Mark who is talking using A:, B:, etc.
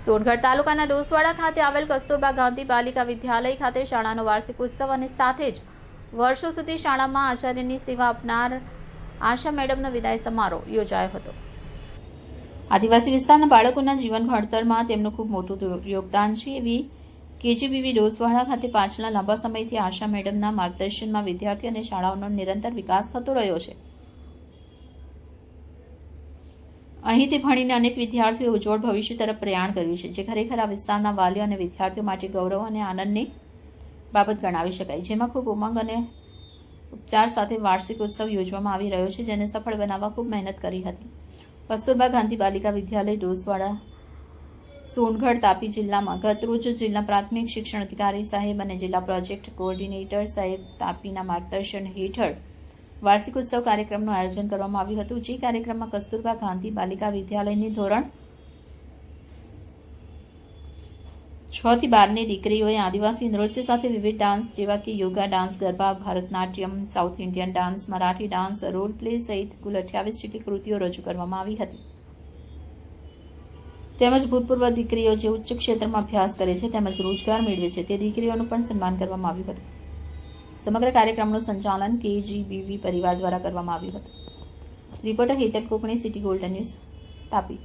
A: સોનગઢ તાલુકાના ડોસવાડા ખાતે આવેલ કસ્તુરબા ગાંધી બાલિકા વિદ્યાલય ખાતે શાળાનો વાર્ષિક ઉત્સવ અને સાથે જ વર્ષો સુધી શાળામાં આચાર્યની સેવા આપનાર આશા મેડમનો વિદાય સમારોહ યોજાયો હતો. આદિવાસી વિસ્તારના બાળકોના જીવન ઘડતરમાં તેમનું ખૂબ મોટું યોગદાન છે એવી કેજીબીવી ડોસવાડા ખાતે પાછલા લાંબા સમયથી આશા મેડમના માર્ગદર્શનમાં વિદ્યાર્થી અને શાળાઓનો નિરંતર વિકાસ થતો રહ્યો છે. અહીંથી ભણીને અનેક વિદ્યાર્થીઓ ઉજ્જવળ ભવિષ્ય તરફ પ્રયાણ કર્યું છે, જે ખરેખર આ વિસ્તારના વાલીઓ અને વિદ્યાર્થીઓ માટે ગૌરવ અને આનંદની બાબત ગણાવી શકાય. જેમાં ખૂબ ઉમંગ અને ઉપચાર સાથે વાર્ષિક ઉત્સવ યોજવામાં આવી રહ્યો છે, જેને સફળ બનાવવા ખૂબ મહેનત કરી હતી. કસ્તુરબા ગાંધી બાલિકા વિદ્યાલય, ડોસવાડા, સોનગઢ, તાપી જિલ્લામાં ગતરોજ જિલ્લા પ્રાથમિક શિક્ષણ અધિકારી સાહેબ અને જિલ્લા પ્રોજેક્ટ કોઓર્ડિનેટર સાહેબ તાપીના માર્ગદર્શન હેઠળ વાર્ષિક ઉત્સવ કાર્યક્રમનું આયોજન કરવામાં આવ્યું હતું. જે કાર્યક્રમમાં કસ્તુરબા ગાંધી બાલિકા વિદ્યાલયની ધોરણ છ થી બારની દીકરીઓએ આદિવાસી નૃત્ય સાથે વિવિધ ડાન્સ જેવા કે yoga dance, garba, Bharatanatyam, south Indian dance, Marathi dance, role play સહિત કુલ અઠ્યાવીસ જેટલી કૃતિઓ રજૂ કરવામાં આવી હતી. તેમજ ભૂતપૂર્વ દીકરીઓ જે ઉચ્ચ ક્ષેત્રમાં અભ્યાસ કરે છે તેમજ રોજગાર મેળવે છે તે દીકરીઓનું પણ સન્માન કરવામાં આવ્યું હતું. સમગ્ર કાર્યક્રમનું સંચાલન કેજીબીવી પરિવાર દ્વારા કરવામાં આવ્યું હતું. Reporter Hetal Kokani, city golden news, Tapi.